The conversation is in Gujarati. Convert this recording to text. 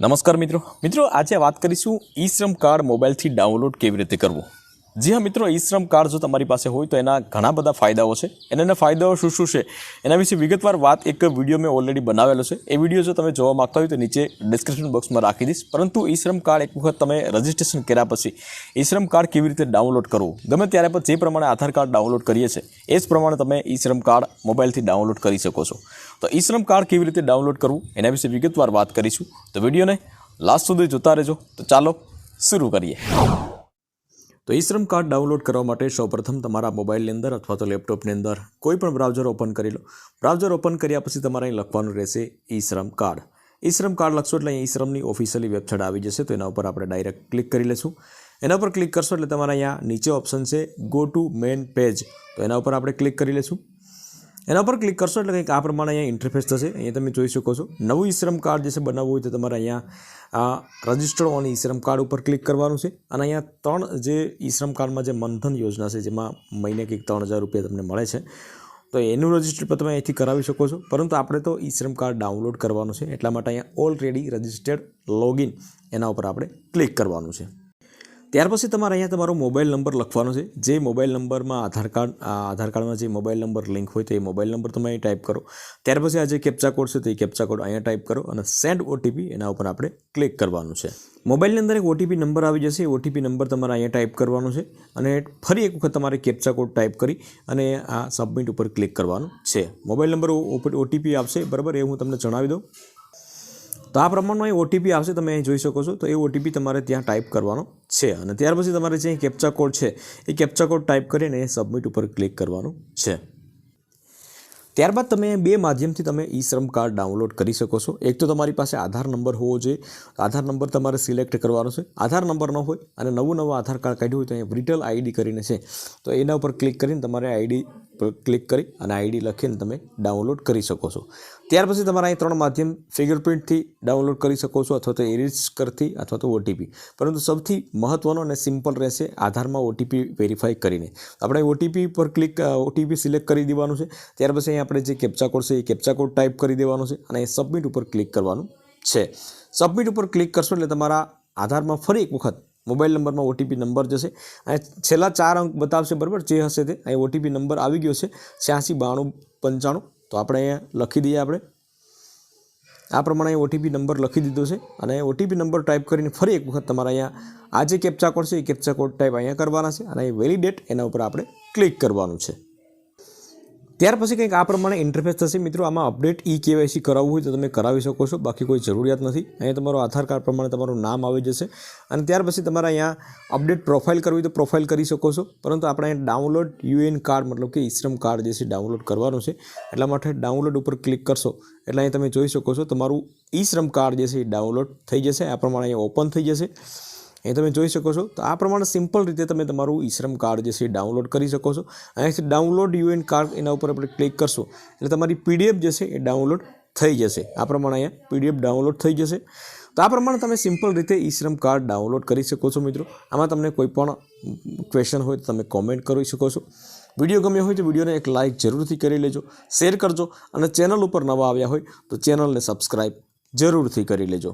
નમસ્કાર મિત્રો. મિત્રો આજે વાત કરીશું ઈ શ્રમ કાર્ડ મોબાઈલથી ડાઉનલોડ કેવી રીતે કરવું? જી હા, મિત્રો, ઈ શ્રમ કાર્ડ જો તમારી પાસે હોય તો એના ઘણા બધા ફાયદાઓ છે. અને એના ફાયદાઓ શું શું છે? એના વિશે વિગતવાર વાત એક વીડિયો મેં ઓલરેડી બનાવેલો છે. એ વીડિયો જો તમે જોવા માગતા હોય તો નીચે ડિસ્ક્રિપ્શન બોક્સમાં રાખી દઈશ. પરંતુ ઈ શ્રમ કાર્ડ એક વખત તમે રજિસ્ટ્રેશન કર્યા પછી ઈ શ્રમ કાર્ડ કેવી રીતે ડાઉનલોડ કરવું? ગમે ત્યારે પણ જે પ્રમાણે આધાર કાર્ડ ડાઉનલોડ કરીએ છીએ એ જ પ્રમાણે તમે ઈ શ્રમ કાર્ડ મોબાઈલથી ડાઉનલોડ કરી શકો છો. તો ઈ શ્રમ કાર્ડ કેવી રીતે ડાઉનલોડ કરવું? એના વિશે વિગતવાર વાત કરીશું. તો વિડીયોને લાસ્ટ સુધી જોતા રહેજો. તો ચાલો, શરૂ કરીએ. તો ઈ શ્રમ કાર્ડ ડાઉનલોડ કરવા માટે સૌપ્રથમ તમારા મોબાઈલની અંદર અથવા તો લેપટોપની અંદર કોઈ પણ બ્રાઉઝર ઓપન કરી લો. બ્રાઉઝર ઓપન કર્યા પછી તમારે અહીં લખવાનું રહેશે ઈ શ્રમ કાર્ડ. ઈ શ્રમ કાર્ડ લખશો એટલે અહીં ઈ શ્રમની ઓફિશિયલી વેબસાઇટ આવી જશે તો એના ઉપર આપણે ડાયરેક્ટ ક્લિક કરી લઈશું એના ઉપર ક્લિક કરશો એટલે તમારા અહીંયા નીચે ઓપ્શન છે ગો ટુ મેન પેજ. તો એના ઉપર આપણે ક્લિક કરી લેશું. એના પર ક્લિક કરશો એટલે કંઈક આ પ્રમાણે અહીંયા ઇન્ટરફેસ થશે. અહીંયા તમે જોઈ શકો છો. નવું ઈશ્રમ કાર્ડ જે છે બનાવવું હોય તો તમારે અહીંયા, આ રજિસ્ટર ઓન ઈ શ્રમ કાર્ડ ઉપર ક્લિક કરવાનું છે. અને અહીંયા ત્રણ જે ઈ શ્રમ કાર્ડમાં જે મનધન યોજના છે, જેમાં મહિને કંઈક ત્રણ હજાર રૂપિયા તમને મળે છે. તો એનું રજિસ્ટર પણ તમે અહીંથી કરાવી શકો છો. પરંતુ આપણે તો ઈ શ્રમ કાર્ડ ડાઉનલોડ કરવાનું છે. એટલા માટે અહીંયા ઓલરેડી રજિસ્ટર્ડ લોગિન એના ઉપર આપણે ક્લિક કરવાનું છે. ત્યાર પછી તમારે અહીંયા તમારો મોબાઈલ નંબર લખવાનો છે. જે મોબાઈલ નંબરમાં આધાર કાર્ડ આધાર કાર્ડમાં જે મોબાઈલ નંબર લિંક હોય તો મોબાઈલ નંબર તમે અહીં ટાઈપ કરો. ત્યાર પછી આ જે કેપ્ચા કોડ છે તો કેપ્ચા કોડ અહીંયા ટાઈપ કરો અને સેન્ડ ઓટીપી એના ઉપર આપણે ક્લિક કરવાનું છે. મોબાઈલની અંદર એક ઓટીપી નંબર આવી જશે. ઓટીપી નંબર તમારે અહીંયા ટાઈપ કરવાનો છે અને ફરી એક વખત તમારે કેપ્ચા કોડ ટાઈપ કરી અને આ સબમિટ ઉપર ક્લિક કરવાનું છે. મોબાઈલ નંબર ઓટીપી આપશે. બરાબર? એ હું તમને જણાવી દઉં. તો આ પ્રમાણનો એ ઓટીપી આવશે, તમે અહીં જોઈ શકો છો. તો એ ઓટીપી તમારે ત્યાં ટાઈપ કરવાનો છે. અને ત્યાર પછી તમારે જે કેપ્ચા કોડ છે, એ કેપ્ચા કોડ ટાઈપ કરીને એ સબમિટ ઉપર ક્લિક કરવાનું છે. ત્યારબાદ તમે બે માધ્યમથી તમે ઈ શ્રમ કાર્ડ ડાઉનલોડ કરી શકો છો. એક તો તમારી પાસે આધાર નંબર હોવો જોઈએ. આધાર નંબર તમારે સિલેક્ટ કરવાનો છે. આધાર નંબર ન હોય અને નવું નવું આધાર કાર્ડ કાઢ્યું હોય તો અહીંયા રિટલ આઈડી કરીને છે. તો એના ઉપર ક્લિક કરીને તમારે આઈડી ક્લિક કરી અને આઈડી લખીને તમે ડાઉનલોડ કરી શકો છો. ત્યાર પછી તમારા અહીં ત્રણ માધ્યમ, ફિંગરપ્રિન્ટથી ડાઉનલોડ કરી શકો છો અથવા તો એરિસ્કરથી અથવા તો ઓટીપી. પરંતુ સૌથી મહત્ત્વનો અને સિમ્પલ રહેશે આધારમાં ઓટીપી વેરીફાઈ કરીને. આપણે ઓટીપી પર ક્લિક ઓટીપી સિલેક્ટ કરી દેવાનું છે. ત્યાર પછી અહીં આપણે જે કેપ્ચા કોડ છે એ કેપ્ચા કોડ ટાઈપ કરી દેવાનો છે અને સબમિટ ઉપર ક્લિક કરવાનું છે. સબમિટ ઉપર ક્લિક કરશો એટલે તમારા આધારમાં ફરી એક વખત મોબાઈલ નંબરમાં ઓટીપી નંબર જશે. અને છેલ્લા ચાર અંક બતાવશે, બરાબર? જે હશે તે. અહીં ઓટીપી નંબર આવી ગયો છે છ્યાસી બાણું પંચાણું. તો આપણે અહીંયા લખી દઈએ આપણે. આ પ્રમાણે ઓટીપી નંબર લખી દીધો છે. અને ઓટીપી નંબર ટાઈપ કરીને ફરી એક વખત તમારે અહીંયા આ જે કેપ્ચા કોડ છે એ કેપ્ચા કોડ ટાઈપ અહીંયા કરવાના છે. અને વેલિડેટ એના ઉપર આપણે ક્લિક કરવાનું છે. ત્યાર પછી કંઈક આ પ્રમાણે ઇન્ટરફેસ થશે. મિત્રો, આમાં અપડેટ ઈ કેવાયસી કરાવવું હોય તો તમે કરાવી શકો છો. બાકી કોઈ જરૂરિયાત નથી. અહીંયા તમારું આધાર કાર્ડ પ્રમાણે તમારું નામ આવી જશે. અને ત્યાર પછી તમારે અહીંયા અપડેટ પ્રોફાઇલ કરવી તો પ્રોફાઇલ કરી શકો છો. પરંતુ આપણે અહીંયા ડાઉનલોડ યુએન કાર્ડ મતલબ કે ઈશ્રમ કાર્ડ જે છે ડાઉનલોડ કરવાનું છે. એટલા માટે ડાઉનલોડ ઉપર ક્લિક કરશો. એટલે અહીં તમે જોઈ શકો છો, તમારું ઈ શ્રમ કાર્ડ જે છે, એ ડાઉનલોડ થઈ જશે. આ પ્રમાણે અહીંયા ઓપન થઈ જશે. એ તમે જોઈ શકો છો. તો આ પ્રમાણે સિમ્પલ રીતે તમે તમારું ઈશ્રમ કાર્ડ જે છે એ ડાઉનલોડ કરી શકો છો. અહીંયાથી ડાઉનલોડ યુએન કાર્ડ એના ઉપર આપણે ક્લિક કરશો એટલે તમારી પીડીએફ જે છે એ ડાઉનલોડ થઈ જશે. આ પ્રમાણે અહીંયા પીડીએફ ડાઉનલોડ થઈ જશે. તો આ પ્રમાણે તમે સિમ્પલ રીતે ઈશ્રમ કાર્ડ ડાઉનલોડ કરી શકો છો મિત્રો. આમાં તમને કોઈ પણ ક્વેશ્ચન હોય તો તમે કોમેન્ટ કરી શકો છો. વીડિયો ગમ્યો હોય તો વિડીયોને એક લાઇક જરૂરથી કરી લેજો, શેર કરજો અને ચેનલ ઉપર નવા આવ્યા હોય તો ચેનલને સબસ્ક્રાઈબ જરૂરથી કરી લેજો.